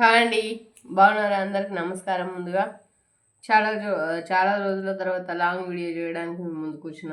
Hi అండి. బాగున్నారా? అందరికి నమస్కారం. ముందుగా చాలా చాలా రోజుల తర్వాత లాంగ్ వీడియో చేయడానికి ముందుకు వచ్చిన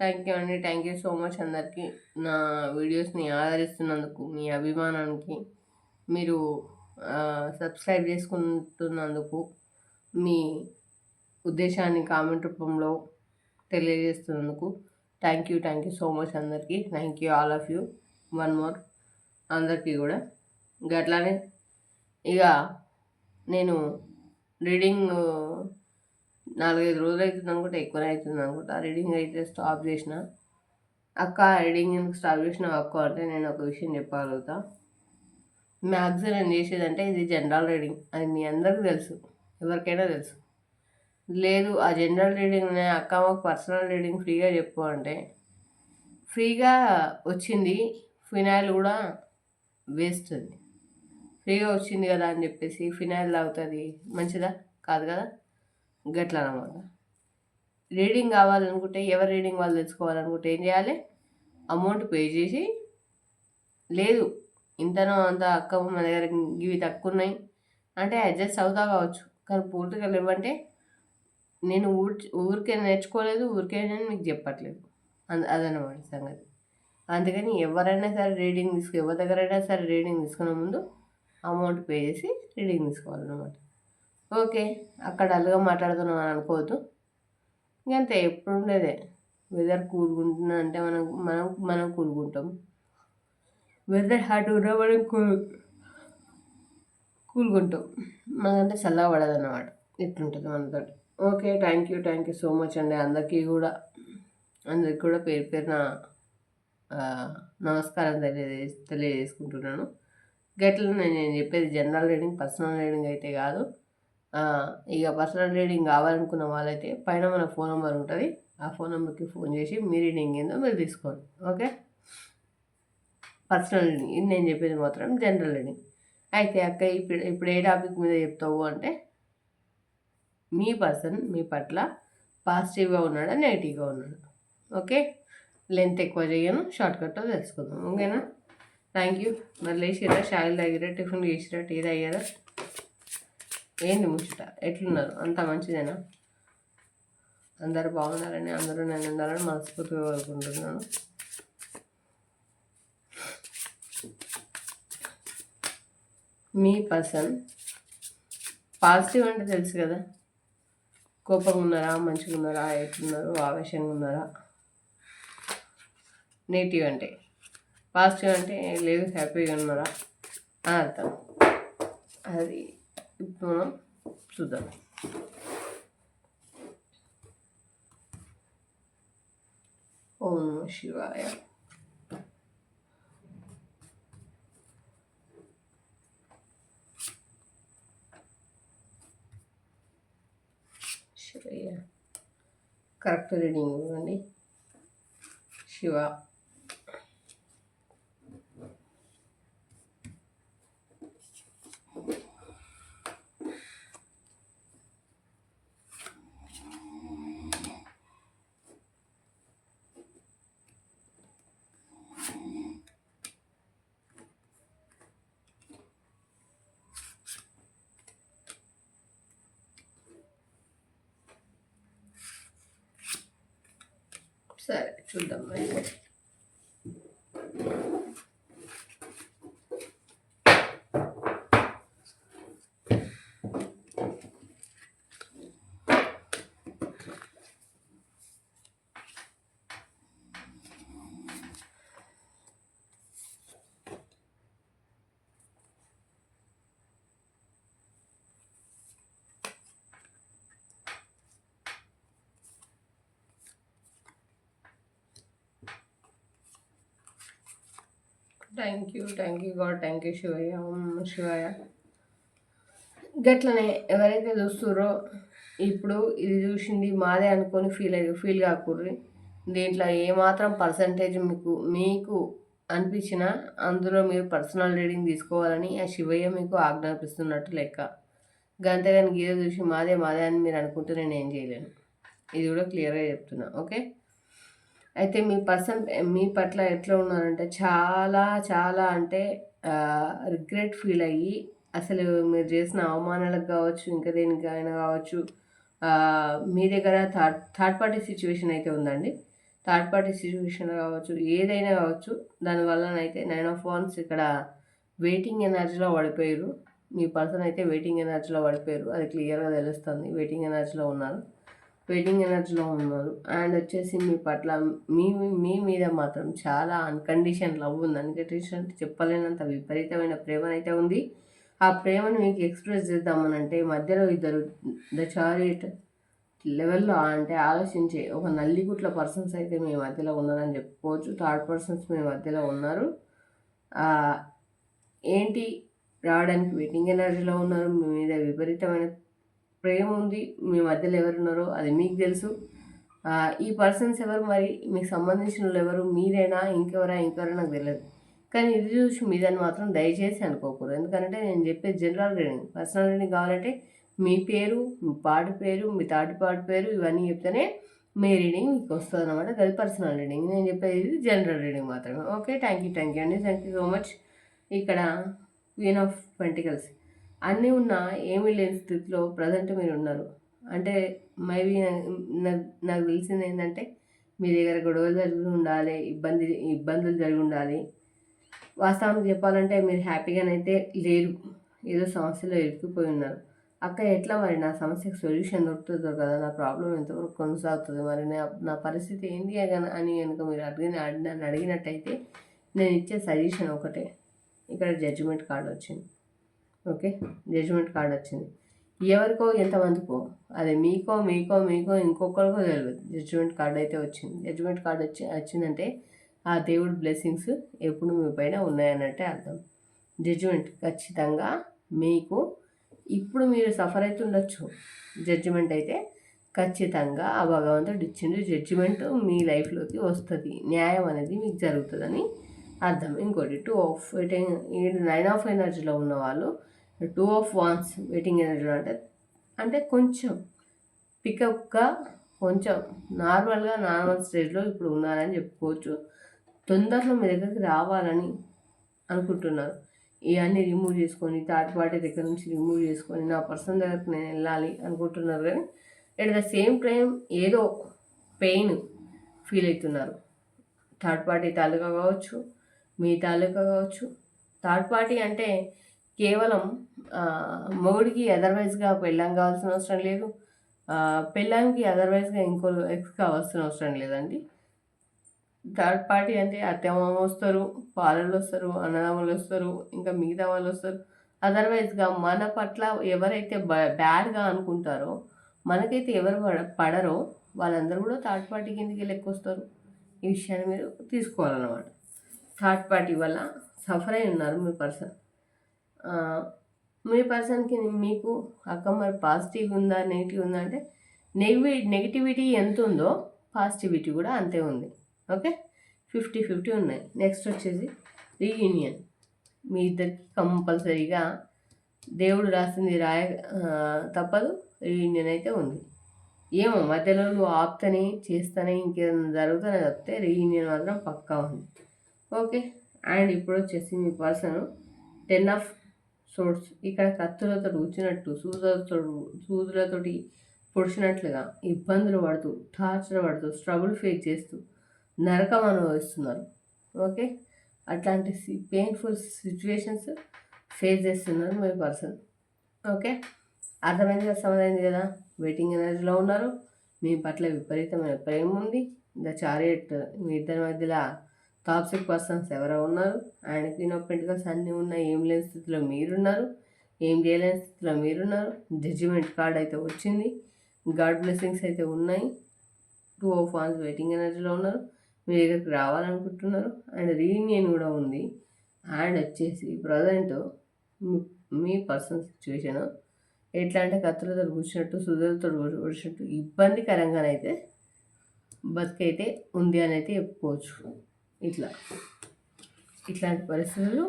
థ్యాంక్ యూ అండి. థ్యాంక్ యూ సో మచ్ అందరికీ. నా వీడియోస్ని ఆదరిస్తున్నందుకు మీ అభిమానానికి మీరు సబ్స్క్రైబ్ చేసుకుంటున్నందుకు మీ ఉద్దేశాన్ని కామెంట్ రూపంలో తెలియజేస్తున్నందుకు thank you thank you so much అందరికీ. Thank you all of you. One more. అందరికీ కూడా. గట్లానే అట్లానే ఇక నేను రీడింగ్ నాలుగైదు రోజులు అవుతుంది అనుకుంటా ఎక్కువనే అవుతుంది అనుకుంటా రీడింగ్ అయితే స్టాప్ చేసిన. అక్క రీడింగ్ ఎందుకు స్టాప్ చేసిన అక్క అంటే నేను ఒక విషయం చెప్పగలుగుతా. మ్యాక్సిమం నేను చేసేదంటే ఇది జనరల్ రీడింగ్. అది మీ అందరికీ తెలుసు. ఎవరికైనా తెలుసు. లేదు ఆ జనరల్ రీడింగ్ అక్క మాకు పర్సనల్ రీడింగ్ ఫ్రీగా చెప్పు అంటే. ఫ్రీగా వచ్చింది. ఫినాయిల్ కూడా వేస్ట్ అది ఫ్రీగా వచ్చింది కదా అని చెప్పేసి ఫినాయిల్ తాగుతుంది మంచిదా? కాదు కదా? గట్లా అనమాట. రీడింగ్ కావాలనుకుంటే ఎవరు రీడింగ్ వాళ్ళు తెచ్చుకోవాలనుకుంటే ఏం చేయాలి? అమౌంట్ పే చేసి లేదు ఇంతనో అంత అక్క మన దగ్గర ఇవి తక్కువ ఉన్నాయి అంటే అడ్జస్ట్ అవుతా కావచ్చు. కానీ పూర్తిగా లేవంటే నేను ఊరి ఊరికే నేర్చుకోలేదు ఊరికే నేను మీకు చెప్పట్లేదు. అదనమాట సంగతి. అందుకని ఎవరైనా సరే రీడింగ్ తీసుకు ఎవరి దగ్గరైనా సరే రీడింగ్ తీసుకునే ముందు అమౌంట్ పే చేసి రీడింగ్ తీసుకోవాలన్నమాట. ఓకే అక్కడ అల్లుగా మాట్లాడుతున్నాం అని అనుకోవద్దు. ఇంకంతే ఎప్పుడు ఉండేదే. వెదర్ కూలుకుంటున్నా అంటే మనం మనం మనం కూలుకుంటాం వెదర్ హాట్ ఉన్నా మనం కూల్ కూలుకుంటాం మనకంటే చల్లగా పడదు అన్నమాట ఇట్లుంటుంది మనతో okay thank you thank you so much అండి. అందరికీ కూడా అందరికి కూడా పేరు పేరున నమస్కారం తెలియజే తెలియజేసుకుంటున్నాను. గట్ల నేను చెప్పేది జనరల్ రీడింగ్ పర్సనల్ రీడింగ్ అయితే కాదు. ఇక పర్సనల్ రీడింగ్ కావాలనుకున్న వాళ్ళైతే పైన మన ఫోన్ నెంబర్ ఉంటుంది. ఆ ఫోన్ నెంబర్కి ఫోన్ చేసి మీ రీడింగ్ ఏందో మీరు తీసుకోండి. ఓకే? పర్సనల్ రీడింగ్ ఇది నేను చెప్పేది మాత్రం జనరల్ రీడింగ్. అయితే అక్క ఇప్పుడు ఇప్పుడు ఏ టాపిక్ మీద చెప్తావు అంటే మీ పర్సన్ మీ పట్ల పాజిటివ్గా ఉన్నాడా నెగిటివ్గా ఉన్నాడా? ఓకే? లెంత్ ఎక్కువ చేయను షార్ట్ కట్లో తెలుసుకుందాం. ఓకేనా? థ్యాంక్ యూ మరి లేచిరా షాయిల్ తాగిరా టిఫిన్ చేసిరా టీ తాగారా? ఏంది ముచ్చట? ఎట్లున్నారు? అంత మంచిదేనా? అందరు బాగున్నారని అందరూ నేను ఉండాలని మనస్ఫూర్తిగా కోరుకుంటున్నాను. మీ పర్సన్ పాజిటివ్ అంటే తెలుసు కదా? కోపంగా ఉన్నారా? మంచిగా ఉన్నారా? ఎట్లున్నారు? ఆవేశంగా ఉన్నారా? నేటివ్ అంటే. పాజిటివ్ అంటే లేదు హ్యాపీగా ఉన్నారా అని అర్థం అది ఇప్పుడు మనం చూద్దాం. ఓం శివాయ. శివయ్య. కరెక్ట్ రీడింగ్ ఇవ్వండి. శివ. సరే చూద్దాం thank you thank you God thank you Shivayya Shivayya గట్లనే ఎవరైతే చూస్తుర్రో ఇప్పుడు ఇది చూసింది మాదే అనుకొని ఫీల్ అయ్యి ఫీల్ కాకూర్రి. దీంట్లో ఏమాత్రం పర్సంటేజ్ మీకు మీకు అనిపించిన అందులో మీరు పర్సనల్ రీడింగ్ తీసుకోవాలని ఆ శివయ్య మీకు ఆజ్ఞాపిస్తున్నట్టు లెక్క. గంతగాని గీత చూసి మాదే మాదే అని మీరు అనుకుంటే నేను ఏం చేయలేను. ఇది కూడా క్లియర్గా చెప్తున్నా ఓకే? అయితే మీ పర్సన్ మీ పట్ల ఎట్లా ఉన్నారంటే చాలా చాలా అంటే రిగ్రెట్ ఫీల్ అయ్యి అసలు మీరు చేసిన అవమానాలకు కావచ్చు ఇంకా దేనికైనా కావచ్చు మీ దగ్గర థర్డ్ థర్డ్ పార్టీ సిచ్యువేషన్ అయితే ఉందండి. థర్డ్ పార్టీ సిచ్యువేషన్ కావచ్చు ఏదైనా కావచ్చు దానివల్లనైతే నైన్ ఆఫ్ వన్స్ ఇక్కడ వెయిటింగ్ ఎనర్జీలో పడిపోయారు. మీ పర్సన్ అయితే వెయిటింగ్ ఎనర్జీలో పడిపోయారు. అది క్లియర్గా తెలుస్తుంది. వెయిటింగ్ ఎనర్జీలో ఉన్నారు. వెయిటింగ్ ఎనర్జీలో ఉన్నారు. అండ్ వచ్చేసి మీ పట్ల మీ మీ మీద మాత్రం చాలా అన్కండిషన్ లవ్ ఉంది. అన్కండిషన్ చెప్పలేనంత విపరీతమైన ప్రేమనైతే ఉంది. ఆ ప్రేమను మీకు ఎక్స్ప్రెస్ చేద్దామని అంటే మధ్యలో ఇద్దరు ద చారియట్ లెవెల్లో అంటే ఆలోచించే ఒక నల్లిగుట్ల పర్సన్స్ అయితే మీ మధ్యలో ఉన్నారని చెప్పుకోవచ్చు. థర్డ్ పర్సన్స్ మీ మధ్యలో ఉన్నారు. ఏంటి? రావడానికి వెయిటింగ్ ఎనర్జీలో ఉన్నారు. మీ మీద విపరీతమైన ప్రేమ ఉంది మీ మధ్యలో ఎవరు ఉన్నారో అది మీకు తెలుసు. ఈ పర్సన్స్ ఎవరు మరి? మీకు సంబంధించిన వాళ్ళు ఎవరు? మీరైనా? ఇంకెవరా? ఇంకెవరా నాకు తెలియదు. కానీ ఇది చూసి మీదని మాత్రం దయచేసి అనుకోకూడదు. ఎందుకంటే నేను చెప్పేది జనరల్ రీడింగ్ పర్సనల్ రీడింగ్ కావాలంటే మీ పేరు మీ పాటి పేరు మీ తాటి పాటి పేరు ఇవన్నీ చెప్తేనే మీ రీడింగ్ మీకు వస్తుంది అనమాట అది పర్సనల్ రీడింగ్ నేను చెప్పేది ఇది జనరల్ రీడింగ్ మాత్రమే. Okay thank you thank you అండి. థ్యాంక్ యూ సో మచ్ ఇక్కడ క్వీన్ ఆఫ్ పెంటికల్స్ అన్నీ ఉన్నా ఏమీ లేని స్థితిలో ప్రజెంట్ మీరు ఉన్నారు. అంటే మేబీ నాకు తెలిసింది ఏంటంటే మీ దగ్గర గొడవలు జరిగి ఉండాలి ఇబ్బంది ఇబ్బందులు జరిగి ఉండాలి. వాస్తవానికి చెప్పాలంటే మీరు హ్యాపీగానైతే లేరు. ఏదో సమస్యలో ఇరుక్కుపోయి ఉన్నారు. అక్క ఎట్లా మరి? నా సమస్యకు సొల్యూషన్ దొరుకుతుందో కదా నా ప్రాబ్లం ఎంతవరకు కొనసాగుతుంది? మరి నా నా పరిస్థితి ఏంటి అని అని కనుక మీరు అడిగిన అడిగిన నన్ను అడిగినట్టయితే నేను ఇచ్చే సజెషన్ ఒకటే. ఇక్కడ జడ్జిమెంట్ కార్డ్ వచ్చింది. ఓకే? జడ్జిమెంట్ కార్డ్ వచ్చింది. ఎవరికో ఎంతమందికో? అదే మీకో మీకో మీకో ఇంకొకరికో తెలియదు జడ్జిమెంట్ కార్డ్ అయితే వచ్చింది. జడ్జిమెంట్ కార్డ్ వచ్చి వచ్చిందంటే ఆ దేవుడి బ్లెస్సింగ్స్ ఎప్పుడు మీ పైన ఉన్నాయన్నట్టే అర్థం. జడ్జిమెంట్ ఖచ్చితంగా మీకు ఇప్పుడు మీరు సఫర్ అవుతుండొచ్చు జడ్జిమెంట్ అయితే ఖచ్చితంగా ఆ భగవంతుడు ఇచ్చిండు. జడ్జిమెంట్ మీ లైఫ్లోకి వస్తుంది. న్యాయం అనేది మీకు జరుగుతుందని అర్థం. ఇంకోటి two of waiting nine of ఎనర్జీలో ఉన్న వాళ్ళు టూ ఆఫ్ వాన్స్ వెయిటింగ్ ఎనర్జీలో అంటే అంటే కొంచెం పికప్గా కొంచెం నార్మల్గా నార్మల్ స్టేజ్లో ఇప్పుడు ఉన్నారని చెప్పుకోవచ్చు. తొందరలో మీ దగ్గరికి రావాలని అనుకుంటున్నారు. ఇవన్నీ రిమూవ్ చేసుకొని థర్డ్ పార్టీ దగ్గర నుంచి రిమూవ్ చేసుకొని నా పర్సన్ దగ్గరకు నేను వెళ్ళాలి అనుకుంటున్నారు కానీ అట్ ద సేమ్ టైం ఏదో పెయిన్ ఫీల్ అవుతున్నారు. థర్డ్ పార్టీ తాలూకా కావచ్చు మీ తాలూకా కావచ్చు. థర్డ్ పార్టీ అంటే కేవలం మొగుడికి అదర్వైజ్గా పెళ్ళాం కావాల్సిన అవసరం లేదు. పెళ్ళాంకి అదర్వైజ్గా ఇంకో ఎక్స్ కావాల్సిన అవసరం లేదండి. థర్డ్ పార్టీ అంటే అత్తమామ వస్తారు పాలలు వస్తారు అన్నదమ్ములు వస్తారు ఇంకా మిగతా వాళ్ళు వస్తారు. అదర్వైజ్గా మన పట్ల ఎవరైతే బ- బ్యాడ్గా అనుకుంటారో మనకైతే ఎవరు పడ- పడరో వాళ్ళందరూ కూడా థర్డ్ పార్టీ కిందకి లెక్క వస్తారు ఈ విషయాన్ని మీరు తీసుకోవాలన్నమాట. థర్డ్ పార్టీ వల్ల సఫర్ అయి ఉన్నారు మీ పర్సన్. మీ పర్సన్కి మీకు అక్క మరి పాజిటివ్ ఉందా నెగిటివ్ ఉందా అంటే నెగివి నెగిటివిటీ ఎంత ఉందో పాజిటివిటీ కూడా అంతే ఉంది. ఓకే? ఫిఫ్టీ ఫిఫ్టీ ఉన్నాయి. నెక్స్ట్ వచ్చేసి రీయూనియన్. మీ ఇద్దరికి కంపల్సరీగా దేవుడు రాసింది రాయ తప్పదు. రీయూనియన్ అయితే ఉంది. ఏమో మధ్యలో నువ్వు ఆపుతనే చేస్తానే ఇంకేదైనా జరుగుతానే తప్పితే రీయూనియన్ మాత్రం పక్కా ఉంది. ఓకే? అండ్ ఇప్పుడు వచ్చేసి మీ పర్సన్ టెన్ ఆఫ్ సోర్స్ ఇక్కడ కత్తులతో కూర్చున్నట్టు సూదులతో సూదులతోటి పొడిచినట్లుగా ఇబ్బందులు పడుతూ టార్చర్ పడుతూ స్ట్రగుల్ ఫేస్ చేస్తూ నరకం అనుభవిస్తున్నారు. ఓకే? అట్లాంటి పెయిన్ఫుల్ సిచ్యువేషన్స్ ఫేస్ చేస్తున్నారు మీ పర్సన్. ఓకే? అర్థమైంది కదా సమదైంది కదా? వెయిటింగ్ ఎనర్జీలో ఉన్నారు. మీ పట్ల విపరీతమైన ప్రేమ ఉంది. ద చారియట్ మీ ఇద్దరి మధ్యలో టాక్సిక్ పర్సన్స్ ఎవరో ఉన్నారు. అండ్ క్వీన్ ఆఫ్ పెంటికల్స్ అన్నీ ఉన్నాయి. ఏం లేని స్థితిలో మీరున్నారు. ఏం చేయలేని స్థితిలో మీరున్నారు. జడ్జిమెంట్ కార్డ్ అయితే వచ్చింది. గాడ్ బ్లెస్సింగ్స్ అయితే ఉన్నాయి. టూ ఆఫ్ వాన్స్ వెయిటింగ్ ఎనర్జీలో ఉన్నారు. మీ దగ్గరికి రావాలనుకుంటున్నారు. అండ్ రీయూనియన్ కూడా ఉంది. అండ్ వచ్చేసి ప్రజెంట్ మీ పర్సనల్ సిచ్యువేషన్ ఎట్లా అంటే కత్తులతో కూర్చున్నట్టు సుదులతో కూర్చున్నట్టు ఇబ్బందికరంగానైతే బతికైతే ఉంది అని అయితే చెప్పుకోవచ్చు. ఇట్లా. ఇట్లాంటి పరిస్థితులు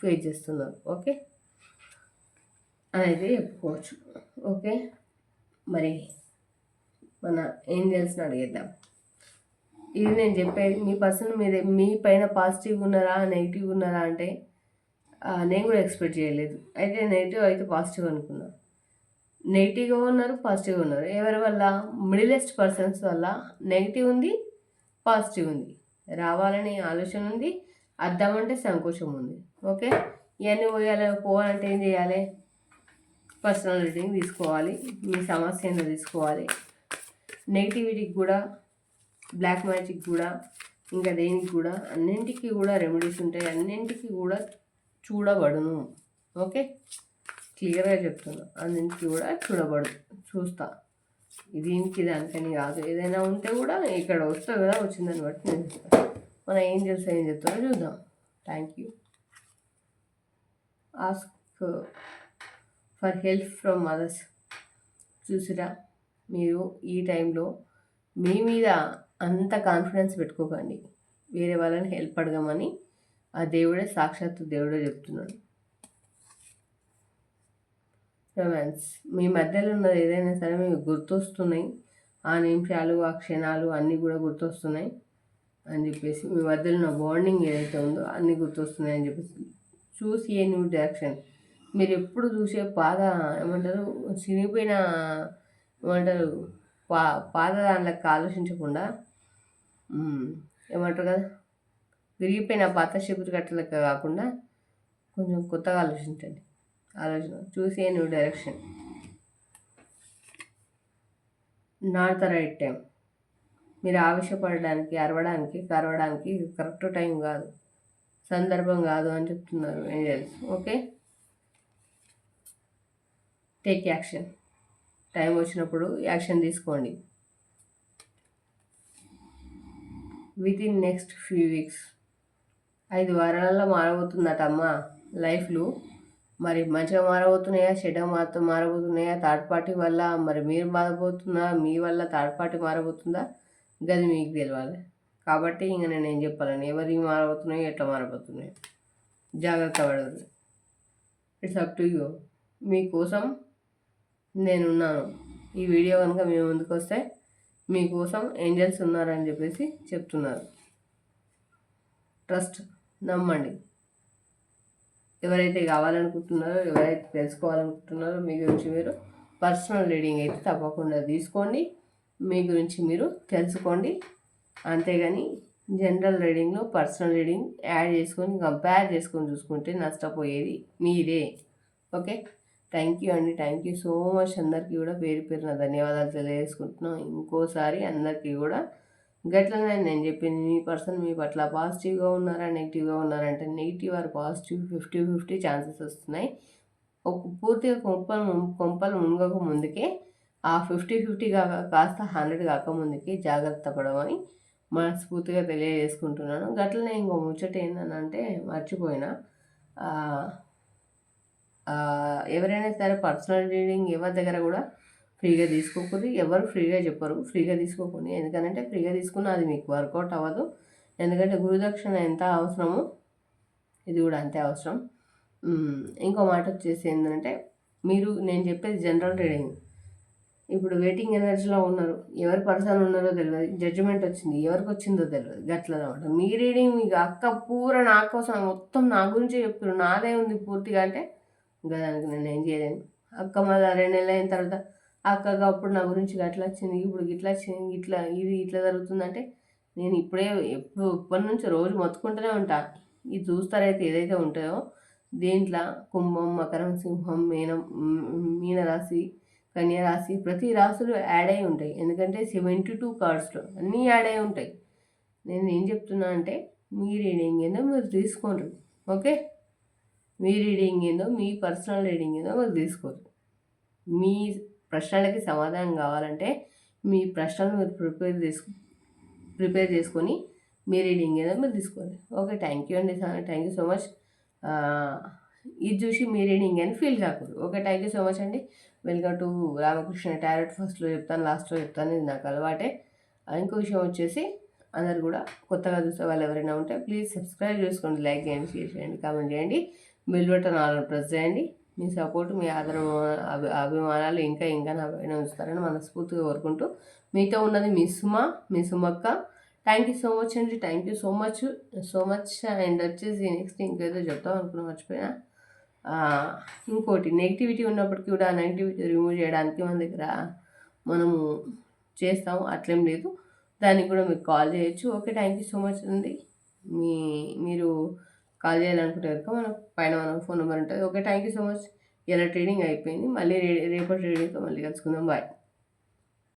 ఫేస్ చేస్తున్నారు. ఓకే అని అయితే చెప్పుకోవచ్చు. ఓకే మరి మన ఏంజల్స్ని అడిగేద్దాం. ఇది నేను చెప్పేది మీ పర్సన్ మీద మీ పైన పాజిటివ్ ఉన్నారా నెగిటివ్ ఉన్నారా అంటే నేను కూడా ఎక్స్పెక్ట్ చేయలేదు. అయితే నెగిటివ్ అయితే పాజిటివ్ అనుకున్నా. నెగిటివ్గా ఉన్నారు పాజిటివ్గా ఉన్నారు. ఎవరి వల్ల? మిడిలెస్ట్ పర్సన్స్ వల్ల నెగిటివ్ ఉంది పాజిటివ్ ఉంది. రావాలని ఆలోచన ఉంది. అద్దామంటే సంకోచం ఉంది. ఓకే? ఇవన్నీ పోయాలి? పోవాలంటే ఏం చేయాలి? పర్సనల్ రీడింగ్ తీసుకోవాలి. మీ సమస్య ఏంటో తీసుకోవాలి. నెగిటివిటీకి కూడా బ్లాక్ మ్యాజిక్ కూడా ఇంకా దేనికి కూడా అన్నింటికి కూడా రెమెడీస్ ఉంటాయి. అన్నింటికి కూడా చూడబడును. ఓకే? క్లియర్గా చెప్తున్నా. అన్నింటికి కూడా చూడబడు చూస్తా. దీనికి దానికని కాదు. ఏదైనా ఉంటే కూడా ఇక్కడ వస్తుంది కదా వచ్చిందని బట్టి నేను చెప్తాను మన ఏం చేస్తా ఏం చెప్తారో చూద్దాం. Thank you ask for help from others చూసిరా మీరు ఈ టైంలో మీ మీద అంత కాన్ఫిడెన్స్ పెట్టుకోకండి. వేరే వాళ్ళని హెల్ప్ అడగమని ఆ దేవుడే సాక్షాత్తు దేవుడే చెప్తున్నాడు. రొమాన్స్ మీ మధ్యలో ఉన్నది ఏదైనా సరే మీకు గుర్తొస్తున్నాయి. ఆ నిమిషాలు ఆ క్షణాలు అన్నీ కూడా గుర్తొస్తున్నాయి అని చెప్పేసి మీ మధ్యలో ఉన్న బాండింగ్ ఏదైతే ఉందో అన్నీ గుర్తొస్తున్నాయి అని చెప్పేసి చూసి ఏ న్యూ డైరెక్షన్ మీరు ఎప్పుడు చూసే పాద ఏమంటారు చినిగిపోయిన ఏమంటారు పా పాద దానిలోకి ఆలోచించకుండా ఏమంటారు కదా విరిగిపోయిన పాత శిబిరి కట్టలకు కాకుండా కొంచెం కొత్తగా ఆలోచించండి. ఆలోచన. చూసే new direction not the right time మీరు ఆవేశపడడానికి అరవడానికి కరవడానికి కరెక్ట్ టైం కాదు. సందర్భం కాదు అని చెప్తున్నారు angels okay take action time వచ్చినప్పుడు యాక్షన్ తీసుకోండి. Within next few weeks ఐదు వారాలలో మారబోతుందట అమ్మ. లైఫ్లో మరి మంచిగా మారబోతున్నాయా? చెడ్డగా మాత్రం మారబోతున్నాయా? థర్డ్ పార్టీ వల్ల మరి మీరు మారబోతుందా మీ వల్ల థర్డ్ పార్టీ మారబోతుందా? గది మీకు తెలియాలి కాబట్టి ఇంక నేను ఏం చెప్పాలని. ఎవరికి మారబోతున్నాయో ఎట్లా మారబోతున్నాయో. జాగ్రత్త పడదు. ఇట్స్ అప్ టు యూ మీకోసం నేనున్నాను. ఈ వీడియో కనుక మీ ముందుకు వస్తే మీకోసం ఏంజల్స్ ఉన్నారని చెప్పేసి చెప్తున్నారు. ట్రస్ట్ నమ్మండి. ఎవరైతే కావాలనుకుంటున్నారో ఎవరైతే తెలుసుకోవాలనుకుంటున్నారో మీ గురించి మీరు పర్సనల్ రీడింగ్ అయితే తప్పకుండా తీసుకోండి. మీ గురించి మీరు తెలుసుకోండి. అంతేగాని జనరల్ రీడింగ్లో పర్సనల్ రీడింగ్ యాడ్ చేసుకొని కంపేర్ చేసుకొని చూసుకుంటే నష్టపోయేది మీరే. ఓకే? థ్యాంక్ యూ అండి. థ్యాంక్ యూ సో మచ్ అందరికీ కూడా పేరు పేరున ధన్యవాదాలు తెలియజేసుకుంటున్నాం. ఇంకోసారి అందరికీ కూడా గట్లనే నేను చెప్పింది మీ పర్సన్ మీ పట్ల పాజిటివ్గా ఉన్నారా నెగిటివ్గా ఉన్నారా? అంటే negative or positive fifty fifty chances వస్తున్నాయి. ఒక పూర్తిగా కొంపలు కొంపలు మునగక ముందుకే ఆ ఫిఫ్టీ ఫిఫ్టీ కాక కాస్త హండ్రెడ్ కాక ముందుకే జాగ్రత్త పడమని మనస్ఫూర్తిగా తెలియజేసుకుంటున్నాను. గట్లనే ఇంకో ముచ్చట ఏంటంటే మర్చిపోయినా ఎవరైనా సరే పర్సనల్ రీడింగ్ ఎవరి దగ్గర కూడా ఫ్రీగా తీసుకోకూడదు. ఎవరు ఫ్రీగా చెప్పరు. ఫ్రీగా తీసుకోకండి. ఎందుకంటే ఫ్రీగా తీసుకున్న అది మీకు వర్కౌట్ అవ్వదు. ఎందుకంటే గురుదక్షిణ ఎంత అవసరమో ఇది కూడా అంతే అవసరం. ఇంకో మాట వచ్చేసి ఏంటంటే మీరు నేను చెప్పేది జనరల్ రీడింగ్ ఇప్పుడు వెయిటింగ్ ఎనర్జీలో ఉన్నారు. ఎవరి పర్సన్ ఉన్నారో తెలియదు. జడ్జిమెంట్ వచ్చింది. ఎవరికి వచ్చిందో తెలియదు. గట్ల అనమాట మీ రీడింగ్ మీకు అక్క పూర నా కోసం మొత్తం నా గురించే చెప్పారు నాదే ఉంది పూర్తిగా అంటే ఇంకా దానికి నేను ఏం చేయలేను. అక్క మళ్ళీ రెండు నెలలు అయిన తర్వాత అక్కగా అప్పుడు నా గురించి అట్లా వచ్చింది ఇప్పుడు ఇట్లా వచ్చింది ఇట్లా ఇది ఇట్లా జరుగుతుందంటే నేను ఇప్పుడే ఎప్పుడు ఇప్పటి నుంచి రోజు మొత్తుకుంటూనే ఉంటా. ఇది చూస్తారైతే ఏదైతే ఉంటాయో దీంట్లో? కుంభం మకరం సింహం మీనం మీనరాశి కన్యరాశి ప్రతి రాశులు యాడ్ అయి ఉంటాయి. ఎందుకంటే సెవెంటీ టూ కార్డ్స్లో అన్నీ యాడ్ అయి ఉంటాయి. నేను ఏం చెప్తున్నా అంటే మీ రీడింగ్ ఏందో మీరు తీసుకోండి. ఓకే? మీ రీడింగ్ ఏందో మీ పర్సనల్ రీడింగ్ ఏందో మీరు తీసుకోరు మీ ప్రశ్నలకి సమాధానం కావాలంటే మీ ప్రశ్నలు మీరు ప్రిపేర్ చేసుకు ప్రిపేర్ చేసుకొని మీ రీడింగ్ ఏదో మీరు తీసుకోండి ఓకే థ్యాంక్ యూ అండి థ్యాంక్ యూ సో మచ్. ఇది చూసి మీ రీడింగ్ అని ఫీల్ కాకూడదు. Okay thank you so much అండి. Welcome to Ramakrishna tarot. ఫస్ట్లో చెప్తాను లాస్ట్లో చెప్తాను. ఇది నాకు అలవాటే. ఇంకో విషయం వచ్చేసి అందరు కూడా కొత్తగా చూసే వాళ్ళు ఎవరైనా ఉంటే ప్లీజ్ సబ్స్క్రైబ్ చేసుకోండి లైక్ చేయండి షేర్ చేయండి కామెంట్ చేయండి. బెల్ బటన్ ఆల్ ప్రెస్ చేయండి. మీ సపోర్ట్ మీ ఆదరణ అభి అభిమానాలు ఇంకా ఇంకా నా పైన ఉంచుతారని మనస్ఫూర్తిగా కోరుకుంటూ మీతో ఉన్నది మీ సుమ మీ సుమక్క. థ్యాంక్ యూ సో మచ్ అండి. Thank you so much so much and వచ్చేసి నెక్స్ట్ ఇంకేదో చెప్తాం అనుకున్నా మర్చిపోయినా. ఇంకోటి నెగిటివిటీ ఉన్నప్పటికీ కూడా ఆ నెగిటివిటీ రిమూవ్ చేయడానికి మన దగ్గర మనము చేస్తాము. అట్లేం లేదు. దానికి కూడా మీకు కాల్ చేయొచ్చు. Okay thank you so much అండి. మీ మీరు కాల్ చేయాలనుకుంటే కనుక మనం పైన మనం ఫోన్ నెంబర్ ఉంటుంది. Okay thank you so much. ఇలా ట్రేడింగ్ అయిపోయింది. మళ్ళీ రే రేపటి ట్రేడింగ్తో మళ్ళీ కలుసుకుందాం. బాయ్.